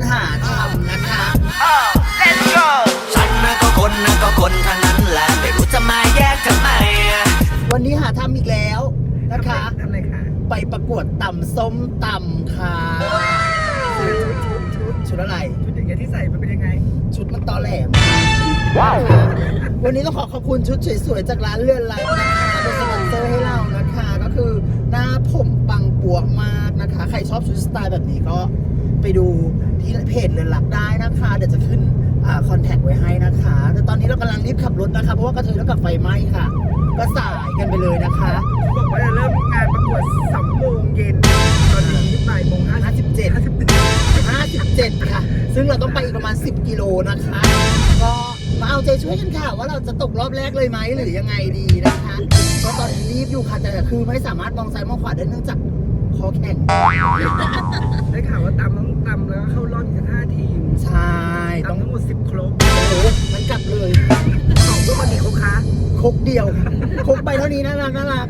นะคะในรายการตูดหาทำนะคะ Let's go ฉันนะก็คนนะก็คนทั้งนั้นแหละไม่รู้จะมาแยกทำไมอะวันนี้หาทำอีกแล้วนะคะ ทำอะไรคะไปประกวดตำส้มตำค่ะชุดชุดชุดชุดอะไร ชุดอย่างเงี้ยที่ใส่มันเป็นยังไง ชุดมันตอแหลมว้าววันนี้ต้องขอขอบคุณชุดสวยๆจากร้านเลื่อนไลฟ์นะคะเป็นสปอนเซอร์ให้เรานะคะ ก็คือหน้าผมปังปัวมากนะคะ ใครชอบชุดสไตล์แบบนี้ก็ไปดู ที่เพจเรือนหลักได้นะคะ เดี๋ยวจะขึ้นคอนแทคไว้ให้นะคะ แต่ตอนนี้เรากำลังรีบขับรถนะคะ เพราะว่ากระเทยแล้วกับไฟไหม้ค่ะ ก็สายกันไปเลยนะคะ บอกว่าจะเริ่มงานประกวดสองโมงเย็นตอนนี้บ่ายโมงห้าสิบ57ห้าสิบ57ค่ะ ซึ่งเราต้องไปอีกประมาณ10กิโลนะคะ ก็มาเอาใจช่วยกันค่ะ ว่าเราจะตกรอบแรกเลยไหมหรือยังไงดีนะคะก็ตอนนี้รีบอยู่ค่ะแต่คือไม่สามารถมองซ้ายมองขวาได้เนื่องจากคอแข็งได้ข่าวว่าตำต้อง ตำแล้วก็เข้ารอบอีกห้าทีมใช่ต้องตำทั้งหมดสิบครบโอ้โหมันกลับเลยของทุกคนมีครบค้าคกเดียวคกไปเท่านี้น่ารักน่ารัก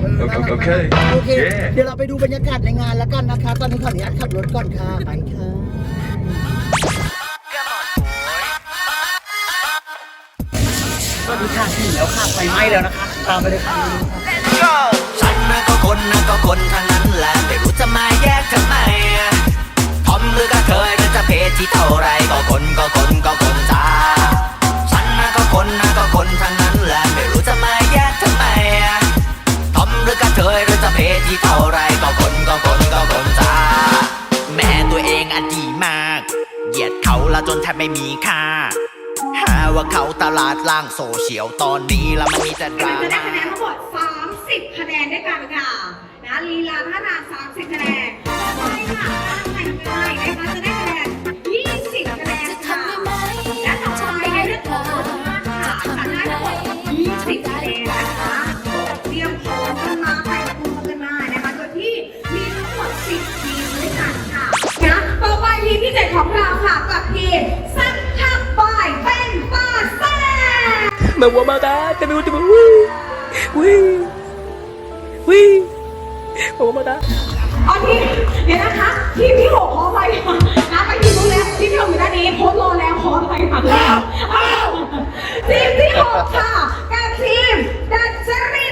เออน่ารักโอเคโอเค เย้ เดี๋ยวเราไปดูบรรยากาศในงานแล้วกันนะคะ ตอนนี้ขออนุญาตขับรถก่อนค่ะไปค่ะสวัสดีค่ะถึงแล้วค่ะไฟไหม้แล้วนะคะตามไปเลยค่ะ Let's go ฉันนะก็คนนะก็ ลาดล่างโซเชียลตอนนี้แล้วมันมีแต่ดราจะได้ม่าคะแนนทั้งหมด 30 คะแนนด้วยกันค่ะนะลีลาท่าทาง30 คะแนนใช่ค่ะแต่งกายนะคะจะได้คะแนน 20 คะแนนค่ะและต่อไปในเรื่องของบทภาพค่ะจะได้ทั้งหมด 20 คะแนนนะคะเตรียมพร้อมกันมาแต่งตัวกันมานะคะโดยที่มีทั้งหมด 10 ทีมด้วยกันค่ะนะต่อไปทีมที่เจ็ดของเรา Me voy a matar, te me último. Uy, uy, uy. Me voy a matar. เอาทีเดี๋ยวนะคะทีมที่หกขอไปค่ะนะไปทีมนู้นแล้วทีมที่หกอยู่ด้านนี้โค้ชรอแล้วขอไปค่ะทีมที่หกค่ะกับทีมดัชริต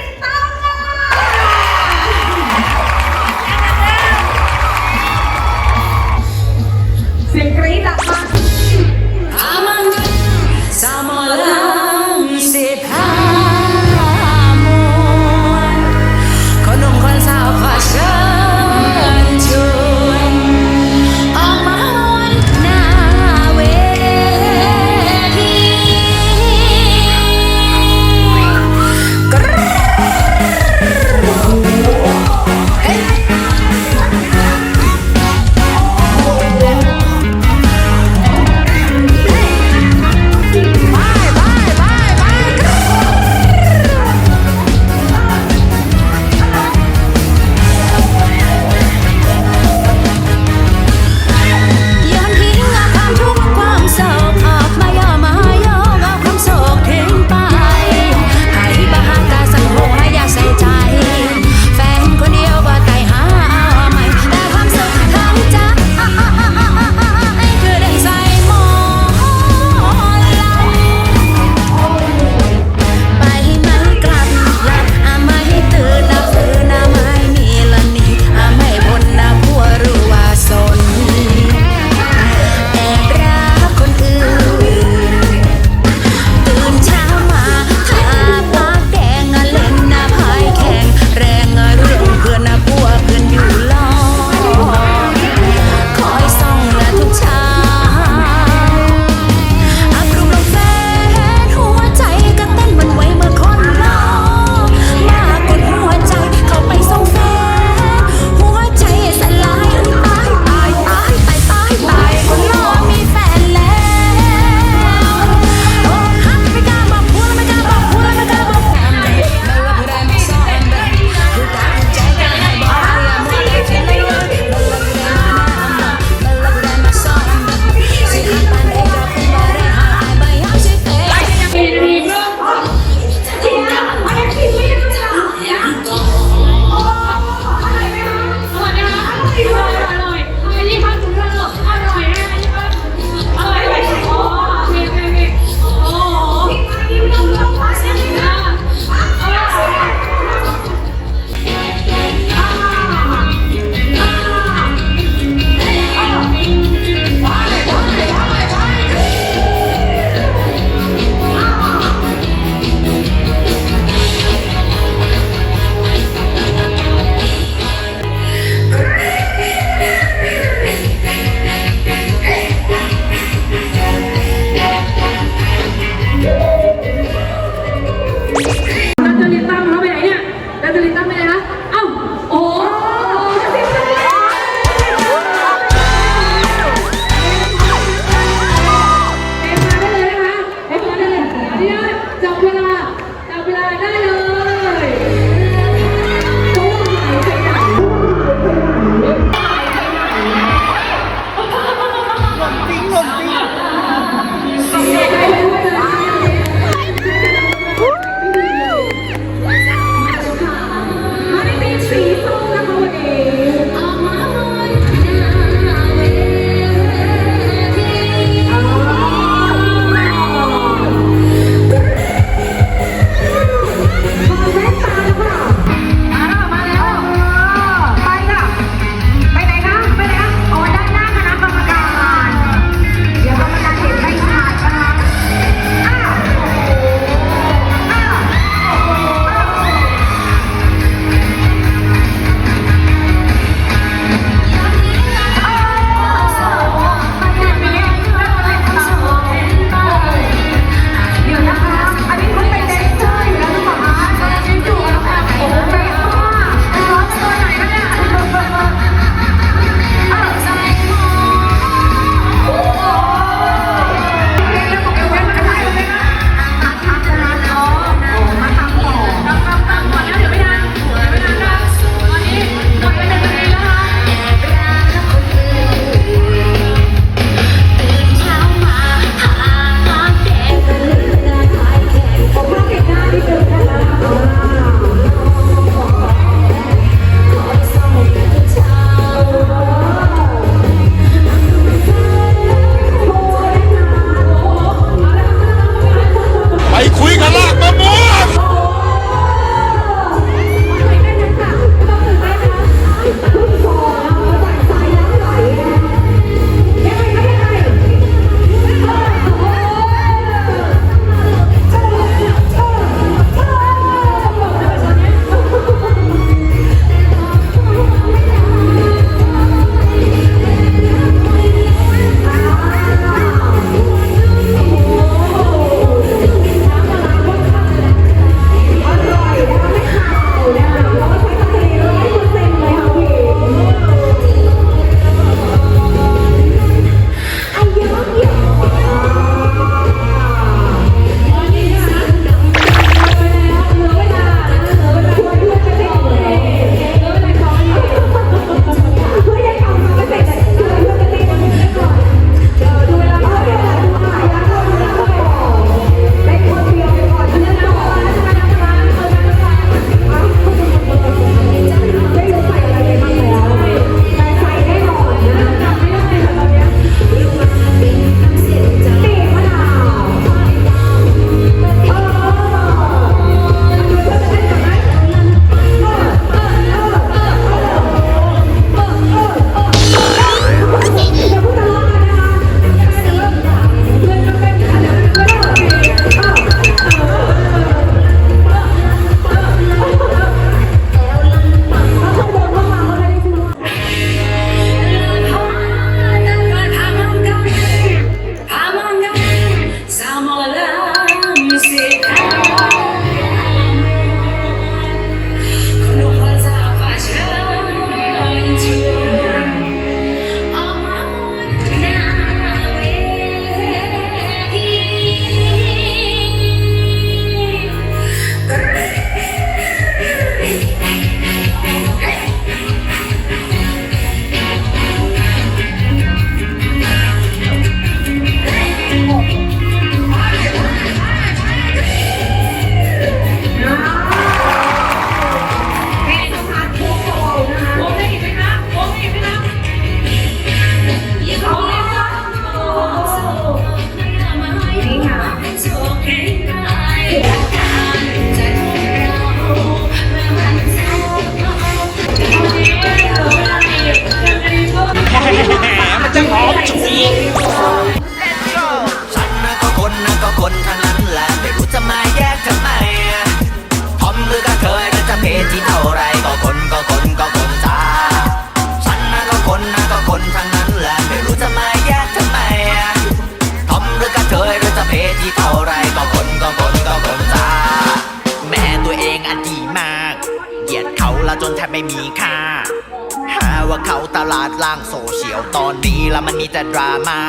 ลาดล่างโซเชียลตอนนี้แล้วมันมีแต่ดราม่า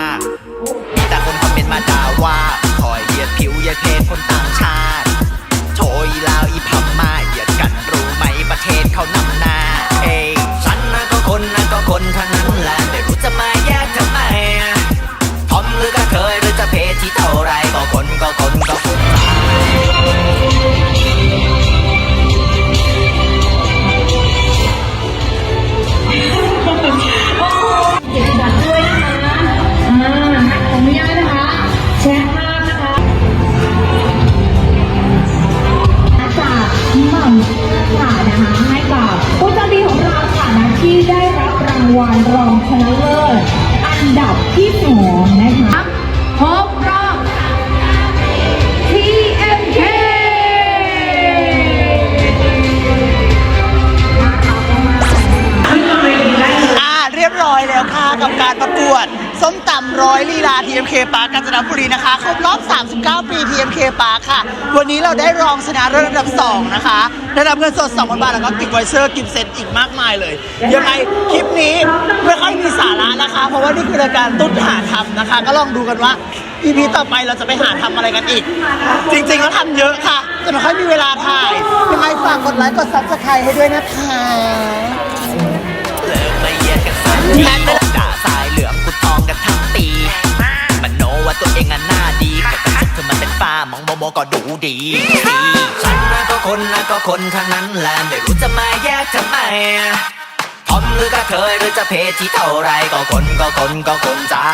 มีแต่คนคอมเมนต์มาด่าว่าคอยเหยียดผิวเหยียดเพศคนต่างชาติ โถยลาวอีพัมมา กับการประกวด ส้มตำร้อยลีลา TMK Park กาญจนบุรีนะคะ ครบรอบ 39 ปี TMK Park ค่ะ วันนี้เราได้รองชนะเลิศอันดับ 2 นะคะ ได้รับเงินสด2,000บาทแล้วก็กิฟต์ไวเชอร์กิฟต์เซตอีกมากมายเลย ยังไงคลิปนี้ไม่ค่อยมีสาระนะคะ เพราะว่านี่คือรายการตุ้นหาทำนะคะ ก็ลองดูกันว่า EP ต่อไปเราจะไปหาทำอะไรกันอีก จริงๆแล้วทำเยอะค่ะ แต่ไม่ค่อยมีเวลาถ่ายยังไงฝากกดไลค์กดซับสไครต์ให้ด้วยนะคะเลิกมา ว่าตัวเองอะหน้าดีแต่กระจกเธอมันเป็นฝ้ามองโมโมก็ดูดีดีฉันนะก็คนนะก็คนทั้งนั้นแหละไม่รู้จะมาแยกทำไมทอมหรือกระเทยหรือจะเพศที่เท่าไรก็คนก็คนก็คนจ้า